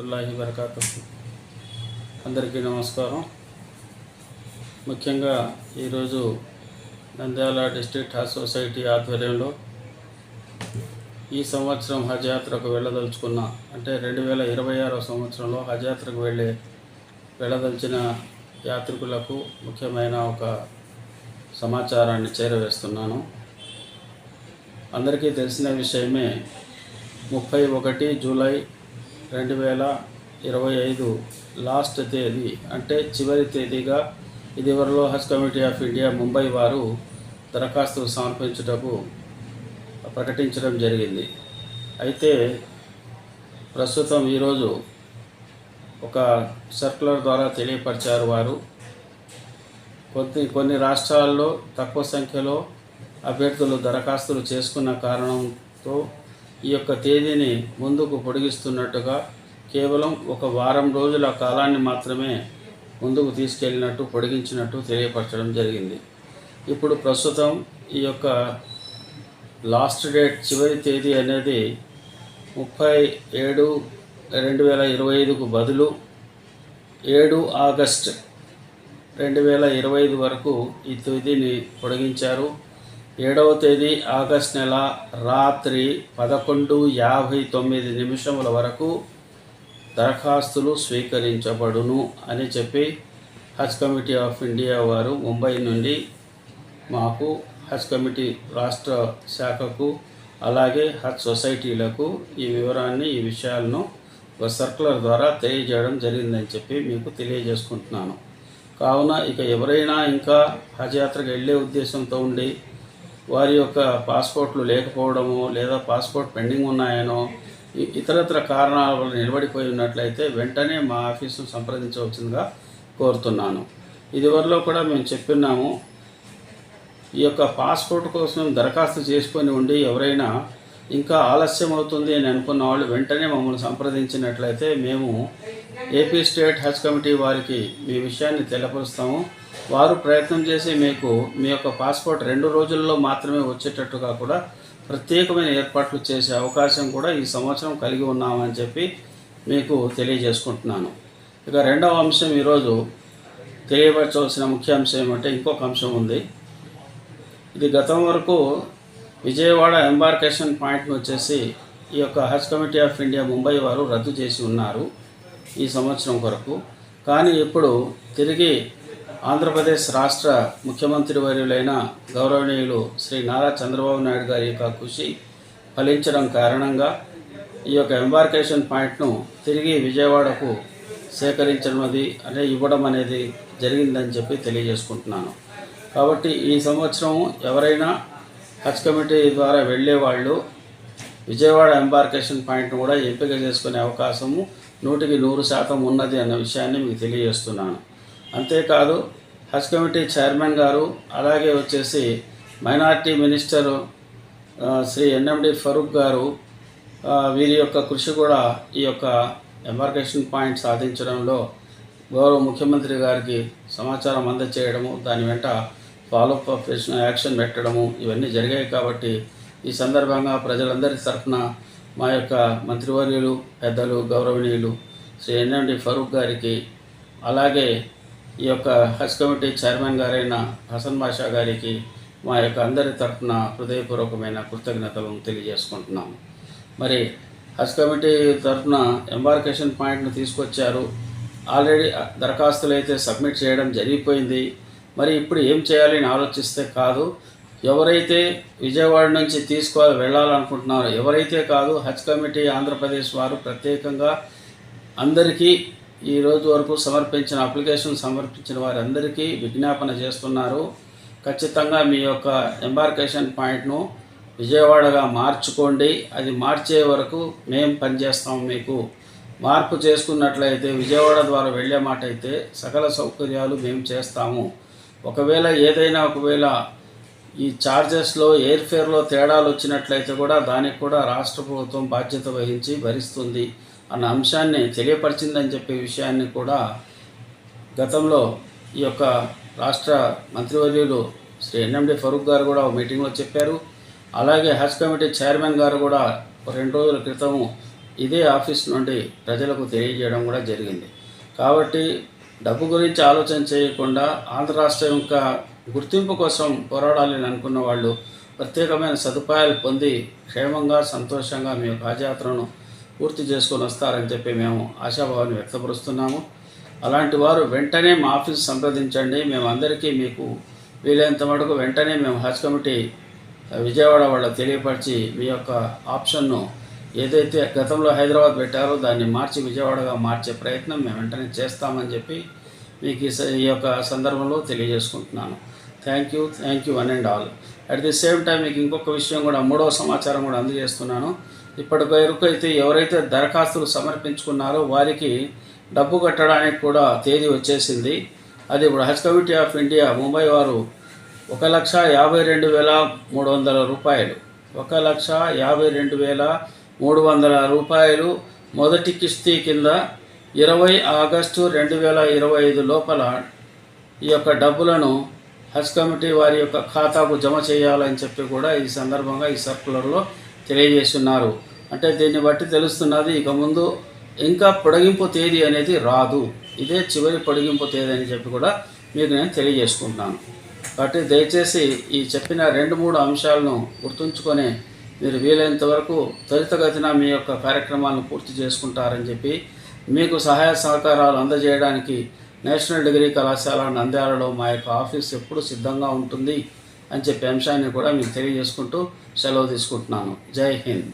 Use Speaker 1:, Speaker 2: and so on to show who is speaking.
Speaker 1: వరహతుల్లాహి వరకాతు అందరికీ నమస్కారం. ముఖ్యంగా ఈరోజు నంద్యాల డిస్ట్రిక్ట్ హజ్ సొసైటీ ఆధ్వర్యంలో ఈ సంవత్సరం హజ్ యాత్రకు వెళ్ళదలుచుకున్న అంటే రెండు వేల ఇరవై ఆరో సంవత్సరంలో హజ్ యాత్రకు వెళ్ళే వెళ్ళదలిచిన యాత్రికులకు ముఖ్యమైన ఒక సమాచారాన్ని చేరవేస్తున్నాను. అందరికీ తెలిసిన విషయమే ముప్పై ఒకటి జూలై రెండు వేల ఇరవై ఐదు లాస్ట్ తేదీ అంటే చివరి తేదీగా ఇదివరలో Haj committee of India Mumbai వారు దరఖాస్తు సమర్పించుటకు ప్రకటించడం జరిగింది. అయితే ప్రస్తుతం ఈరోజు ఒక సర్కులర్ ద్వారా తెలియపరిచారు వారు. కొద్ది కొన్ని రాష్ట్రాల్లో తక్కువ సంఖ్యలో అభ్యర్థులు దరఖాస్తులు చేసుకున్న కారణంతో ఈ యొక్క తేదీని ముందుకు పొడిగిస్తున్నట్టుగా కేవలం ఒక వారం రోజుల కాలాన్ని మాత్రమే ముందుకు తీసుకెళ్ళినట్టు పొడిగించినట్టు తెలియపరచడం జరిగింది. ఇప్పుడు ప్రస్తుతం ఈ యొక్క లాస్ట్ డేట్ చివరి తేదీ అనేది ముప్పై ఏడు రెండు వేల ఇరవై ఐదుకు బదులు ఏడు ఆగస్ట్ రెండు వేల ఇరవై ఐదు వరకు ఈ తేదీని పొడిగించారు. ఏడవ తేదీ ఆగస్ట్ నెల రాత్రి పదకొండు యాభై తొమ్మిది నిమిషముల వరకు దరఖాస్తులు స్వీకరించబడును అని చెప్పి హజ్ కమిటీ ఆఫ్ ఇండియా వారు ముంబై నుండి మాకు హజ్ కమిటీ రాష్ట్ర శాఖకు అలాగే హజ్ సొసైటీలకు ఈ వివరాన్ని ఈ విషయాలను ఒక సర్కులర్ ద్వారా తెలియజేయడం జరిగిందని చెప్పి మీకు తెలియజేసుకుంటున్నాను. కావున ఇక ఎవరైనా ఇంకా హజ్ యాత్రకు వెళ్ళే ఉద్దేశంతో ఉండి వారి యొక్క పాస్పోర్ట్లు లేకపోవడము లేదా పాస్పోర్ట్ పెండింగ్ ఉన్నాయనో ఇతరత్ర కారణాల వల్ల నిలబడిపోయి ఉన్నట్లయితే వెంటనే మా ఆఫీసును సంప్రదించవలసిందిగా కోరుతున్నాను. ఇదివరలో కూడా మేము చెప్పిన్నాము ఈ యొక్క పాస్పోర్ట్ కోసం దరఖాస్తు చేసుకొని ఉండి ఎవరైనా ఇంకా ఆలస్యం అవుతుంది అని అనుకున్న వాళ్ళు వెంటనే మమ్మల్ని సంప్రదించినట్లయితే మేము ఏపీ స్టేట్ హజ్ కమిటీ వారికి మీ విషయాన్ని తెలపరుస్తాము వారు ప్రయత్నం చేసి మీకు మీ యొక్క పాస్పోర్ట్ రెండు రోజుల్లో మాత్రమే వచ్చేటట్టుగా కూడా ప్రత్యేకమైన ఏర్పాట్లు చేసే అవకాశం కూడా ఈ సంవత్సరం కలిగి ఉన్నామని చెప్పి మీకు తెలియజేసుకుంటున్నాను. ఇక రెండవ అంశం ఈరోజు తెలియపరచవలసిన ముఖ్య అంశం ఏమంటే ఇంకొక అంశం ఉంది. ఇది గతం వరకు విజయవాడ ఎంబార్కేషన్ పాయింట్ని వచ్చేసి ఈ యొక్క Haj committee of India Mumbai వారు రద్దు చేసి ఉన్నారు. ఈ సంవత్సరం కొరకు. కానీ ఇప్పుడు తిరిగి ఆంధ్రప్రదేశ్ రాష్ట్ర ముఖ్యమంత్రి వర్యులైన గౌరవనీయులు శ్రీ నారా చంద్రబాబు నాయుడు గారి యొక్క కృషి ఫలించడం కారణంగా ఈ యొక్క ఎంబార్కేషన్ పాయింట్ను తిరిగి విజయవాడకు సేకరించడం అది అనే ఇవ్వడం అనేది జరిగిందని చెప్పి తెలియజేసుకుంటున్నాను. కాబట్టి ఈ సంవత్సరం ఎవరైనా హజ్ కమిటీ ద్వారా వెళ్ళే వాళ్ళు విజయవాడ ఎంబార్కేషన్ పాయింట్ను కూడా ఎంపిక చేసుకునే అవకాశము నూటికి నూరు శాతం ఉన్నది అన్న విషయాన్ని మీకు తెలియజేస్తున్నాను. అంతేకాదు హజ్ కమిటీ చైర్మన్ గారు అలాగే వచ్చేసి minority minister Shri NMD Farooq గారు వీరి యొక్క కృషి కూడా ఈ యొక్క ఎంబార్కేషన్ పాయింట్ సాధించడంలో గౌరవ ముఖ్యమంత్రి గారికి సమాచారం అందచేయడము దాని వెంట ఫాలోఅప్ ఆపరేషన్ యాక్షన్ పెట్టడము ఇవన్నీ జరిగాయి కాబట్టి ఈ సందర్భంగా ప్రజలందరి తరఫున మా యొక్క మంత్రివర్యులు పెద్దలు గౌరవనీయులు శ్రీ ఎన్ఎండి ఫరూక్ గారికి అలాగే ఈ యొక్క హజ్ కమిటీ చైర్మన్ గారైన హసన్ బాషా గారికి మా యొక్క అందరి తరఫున హృదయపూర్వకమైన కృతజ్ఞతలను తెలియజేసుకుంటున్నాము. మరి హజ్ కమిటీ తరఫున ఎంబార్కేషన్ పాయింట్ను తీసుకొచ్చారు. ఆల్రెడీ దరఖాస్తులు అయితే సబ్మిట్ చేయడం జరిగిపోయింది. మరి ఇప్పుడు ఏం చేయాలి అని ఆలోచిస్తే కాదు. ఎవరైతే విజయవాడ నుంచి తీసుకోవాలి వెళ్ళాలనుకుంటున్నారో ఎవరైతే కాదు హజ్ కమిటీ ఆంధ్రప్రదేశ్ వారు ప్రత్యేకంగా అందరికీ ఈ రోజు వరకు సమర్పించిన అప్లికేషన్ సమర్పించిన వారందరికీ విజ్ఞాపన చేస్తున్నారు. ఖచ్చితంగా మీ యొక్క ఎంబార్కేషన్ పాయింట్ను విజయవాడగా మార్చుకోండి. అది మార్చే వరకు మేము పనిచేస్తాం మీకు. మార్పు చేసుకున్నట్లయితే విజయవాడ ద్వారా వెళ్ళే మాట అయితే సకల సౌకర్యాలు మేము చేస్తాము. ఒకవేళ ఏదైనా ఒకవేళ ఈ ఛార్జెస్లో ఎయిర్ ఫేర్లో తేడాలు వచ్చినట్లయితే కూడా దానికి కూడా రాష్ట్ర ప్రభుత్వం బాధ్యత వహించి భరిస్తుంది అన్న అంశాన్ని తెలియపరిచిందని చెప్పే విషయాన్ని కూడా గతంలో ఈ యొక్క రాష్ట్ర మంత్రివర్యులు శ్రీ ఎన్ఎండి ఫరూక్ గారు కూడా ఒక మీటింగ్లో చెప్పారు. అలాగే హజ్ కమిటీ చైర్మన్ గారు కూడా రెండు రోజుల క్రితం ఇదే ఆఫీస్ నుండి ప్రజలకు తెలియజేయడం కూడా జరిగింది. కాబట్టి డబ్బు గురించి ఆలోచన చేయకుండా ఆంధ్ర రాష్ట్రం యొక్క గుర్తింపు కోసం పోరాడాలని అనుకున్న వాళ్ళు ప్రత్యేకమైన సదుపాయాలు పొంది క్షేమంగా సంతోషంగా మీ పాదయాత్రను పూర్తి చేసుకొని వస్తారని చెప్పి మేము ఆశాభావాన్ని వ్యక్తపరుస్తున్నాము. అలాంటి వారు వెంటనే మా ఆఫీస్ సంప్రదించండి. మేము అందరికీ మీకు వీలైనంత మటుకు వెంటనే మేము హజ్ కమిటీ విజయవాడ వాళ్ళ తెలియపరిచి మీ యొక్క ఆప్షన్ను ఏదైతే గతంలో హైదరాబాద్ పెట్టారో దాన్ని మార్చి విజయవాడగా మార్చే ప్రయత్నం మేము వెంటనే చేస్తామని చెప్పి మీకు ఈ స- ఈ యొక్క సందర్భంలో తెలియజేసుకుంటున్నాను. Thank you thank you one and all at the same time మీకు ఇంకొక విషయం కూడా మూడవ సమాచారం కూడా అందజేస్తున్నాను. ఇప్పటి వరకు అయితే ఎవరైతే దరఖాస్తులు సమర్పించుకున్నారో వారికి డబ్బు కట్టడానికి కూడా తేదీ వచ్చేసింది. అది ఇప్పుడు Haj committee of India Mumbai వారు ఒక లక్ష యాభై రెండు వేల మూడు వందల రూపాయలు. ఒక లక్ష యాభై రెండు వేల మూడు వందల రూపాయలు. మొదటి కిస్తీ కింద ఇరవై ఆగస్టు రెండు వేల ఇరవై ఐదు లోపల ఈ యొక్క డబ్బులను హజ్ కమిటీ వారి యొక్క ఖాతాకు జమ చేయాలని చెప్పి కూడా ఈ సందర్భంగా ఈ సర్కులర్లో తెలియజేస్తున్నారు. అంటే దీన్ని బట్టి తెలుస్తున్నది ఇక ముందు ఇంకా పొడిగింపు తేదీ అనేది రాదు. ఇదే చివరి పొడిగింపు తేదీ అని చెప్పి కూడా మీకు నేను తెలియజేసుకుంటున్నాను. కాబట్టి దయచేసి ఈ చెప్పిన రెండు మూడు అంశాలను గుర్తుంచుకొని మీరు వీలైనంత వరకు త్వరితగతిన మీ యొక్క కార్యక్రమాలను పూర్తి చేసుకుంటారని చెప్పి మీకు సహాయ సహకారాలు అందజేయడానికి నేషనల్ డిగ్రీ కళాశాల నంద్యాలలో మా యొక్క ఆఫీస్ ఎప్పుడు సిద్ధంగా ఉంటుంది అని చెప్పే అంశాన్ని కూడా మీకు తెలియజేసుకుంటూ సెలవు తీసుకుంటున్నాను. జై హింద్.